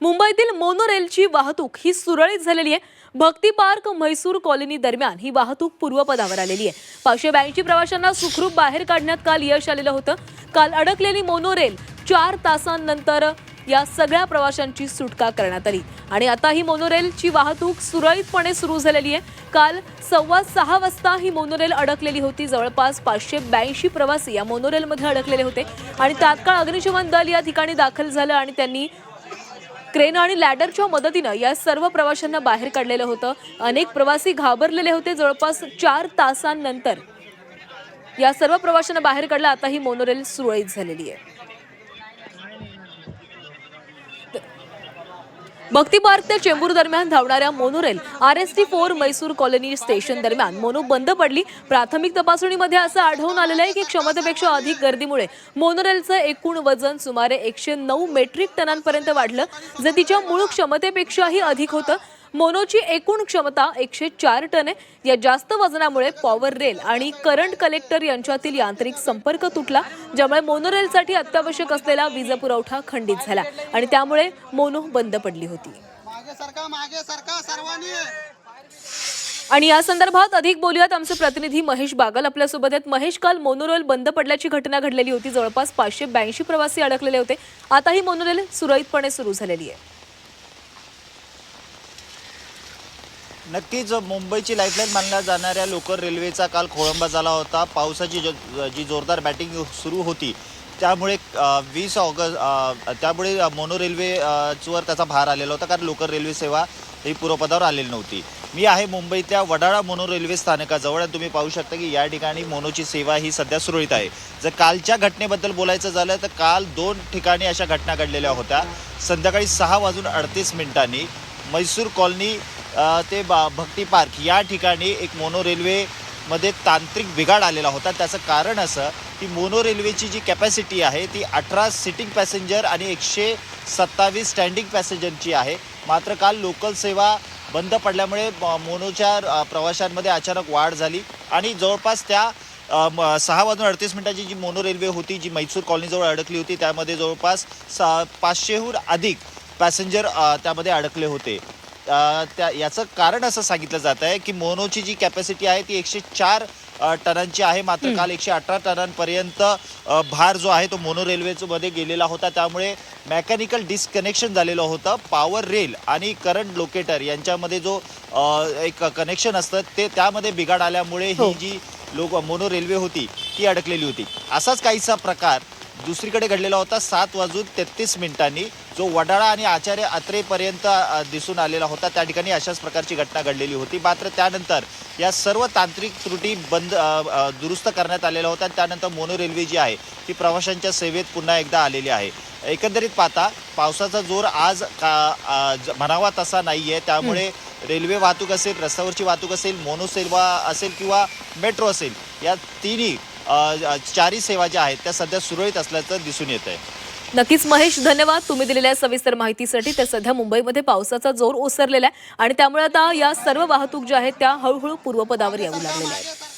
मुंबईतील मोनोरेलची वाहतूक ही सुरळीत झालेली आहे. भक्ती पार्क म्हैसूर कॉलनी दरम्यान ही वाहतूक पूर्वपदावर आलेली आहे. पाचशे ब्याऐंशी प्रवाशांना सुखरूप बाहेर काढण्यात काल यश आलेलं होतं. काल अडकलेली मोनोरेल चार तासांनंतर या सगळ्या प्रवाशांची सुटका करण्यात आली. आणि आता ही मोनोरेलची वाहतूक सुरळीतपणे सुरू झालेली आहे. काल सव्वा सहा वाजता ही मोनोरेल अडकलेली होती. जवळपास पाचशे ब्याऐंशी प्रवासी या मोनोरेलमध्ये अडकलेले होते. आणि तात्काळ अग्निशमन दल या ठिकाणी दाखल झालं आणि त्यांनी क्रेन आणि लॅडरच्या मदतीनं या सर्व प्रवाशांना बाहेर काढलेलं होतं. अनेक प्रवासी घाबरलेले होते जवळपास चार तासांनंतर. या सर्व प्रवाशांना बाहेर काढलं आता ही मोनोरेल सुरळीत झालेली आहे. भक्ती पार्क ते चेंबूर दरम्यान धावणाऱ्या monorail R S T four Mysore colony station दरम्यान मोनो बंद पडली. प्राथमिक तपासणीमध्ये असं आढळून आलेलं आहे की क्षमतेपेक्षा अधिक गर्दीमुळे मोनोरेलचं एकूण वजन सुमारे एकशे नऊ मेट्रिक टनांपर्यंत वाढलं. जे तिच्या मूळ क्षमतेपेक्षाही अधिक होतं. मोनोची एकूण क्षमता एकशे चार टन आहे. या जास्त वजनामुळे पॉवर रेल आणि करंट कलेक्टर यांच्यातील यांत्रिक संपर्क तुटला ज्यामुळे मोनोरेलसाठी अत्यावश्यक असलेला वीज पुरवठा खंडित झाला आणि त्यामुळे मोनो बंद पडली होती. आणि या संदर्भात अधिक बोलूयात आमचे प्रतिनिधी महेश बागल. आपल्यासोबत आहेत महेश काल मोनोरेल बंद पडल्याची घटना घडलेली होती. जवळपास पाचशे ब्याऐंशी प्रवासी अडकलेले होते. आता ही मोनोरेल सुरळीतपणे सुरू झालेली आहे. नक्कीच मुंबईची लाईफलाईन मानल्या जाणाऱ्या लोकल रेल्वेचा काल खोळंबा झाला होता. पावसाची जो- जी जोरदार बॅटिंग सुरू होती त्यामुळे वीस ऑगस्ट त्यामुळे मोनो रेल्वे त्याचा भार आलेला होता कारण लोकल रेल्वे सेवा ही पूर्वपदावर आलेली नव्हती. मी आहे मुंबईतल्या वडाळा मोनो रेल्वे स्थानकाजवळ आणि तुम्ही पाहू शकता की या ठिकाणी मोनोची सेवा ही सध्या सुरळीत आहे. जर कालच्या घटनेबद्दल बोलायचं झालं तर काल दोन ठिकाणी अशा घटना घडलेल्या होत्या. संध्याकाळी सहा वाजून अडतीस मिनिटांनी मैसूर कॉलनी ते बा भक्ती पार्क या ठिकाणी एक मोनो रेल्वेमध्ये तांत्रिक बिघाड आलेला होता. त्याचं कारण असं की मोनो रेल्वेची जी कॅपॅसिटी आहे ती अठरा सिटिंग पॅसेंजर आणि एकशे सत्तावीस स्टँडिंग पॅसेंजरची आहे. मात्र काल लोकल सेवा बंद पडल्यामुळे म- मोनोच्या प्रवाशांमध्ये अचानक वाढ झाली. आणि जवळपास त्या म- सहा वाजून अडतीस मिनिटाची जी मोनो रेल्वे होती जी मैसूर कॉलनीजवळ अडकली होती त्यामध्ये जवळपास सा पाचशेहून अधिक पॅसेंजर त्यामध्ये अडकले होते. त्या याचं कारण असं सांगितलं जात आहे की मोनोची जी कॅपॅसिटी आहे ती एकशे चार टनांची आहे. मात्र काल एकशे अठरा टनांपर्यंत भार जो आहे तो मोनो रेल्वेचं मध्ये गेलेला होता. त्यामुळे मेकॅनिकल डिस्कनेक्शन झालेलं होतं. पॉवर रेल आणि करंट लोकेटर यांच्यामध्ये जो एक कनेक्शन असतं ते त्यामध्ये बिघाड आल्यामुळे हो. ही. जी लोक मोनो रेल्वे होती ती अडकलेली होती. असाच काहीसा प्रकार दुसरीकडे घडलेला होता. सात वाजून तेहतीस मिनिटांनी. जो वडाळा आणि आचार्य अत्रेपर्यंत दिसून आलेला होता त्या ठिकाणी अशाच प्रकारची घटना घडलेली होती. मात्र त्यानंतर या सर्व तांत्रिक त्रुटी बंद दुरुस्त करण्यात आलेल्या होत्या. आणि त्यानंतर मोनो रेल्वे जी आहे ती प्रवाशांच्या सेवेत पुन्हा एकदा आलेली आहे. एकंदरीत पाहता पावसाचा जोर आज का म्हणावा तसा नाही आहे त्यामुळे रेल्वे वाहतूक असेल रस्त्यावरची वाहतूक असेल मोनो सेवा असेल किंवा मेट्रो असेल या तिन्ही चारही सेवा ज्या आहेत त्या सध्या सुरळीत असल्याचं दिसून येत आहे नक्कीच महेश धन्यवाद तुम्ही दिलेल्या सविस्तर माहितीसाठी. तर सध्या मुंबईमध्ये पावसाचा जोर ओसरलेला आहे आणि त्यामुळे आता या सर्व वाहतूक ज्या आहेत त्या हळूहळू पूर्वपदावर येऊ लागलेल्या आहेत.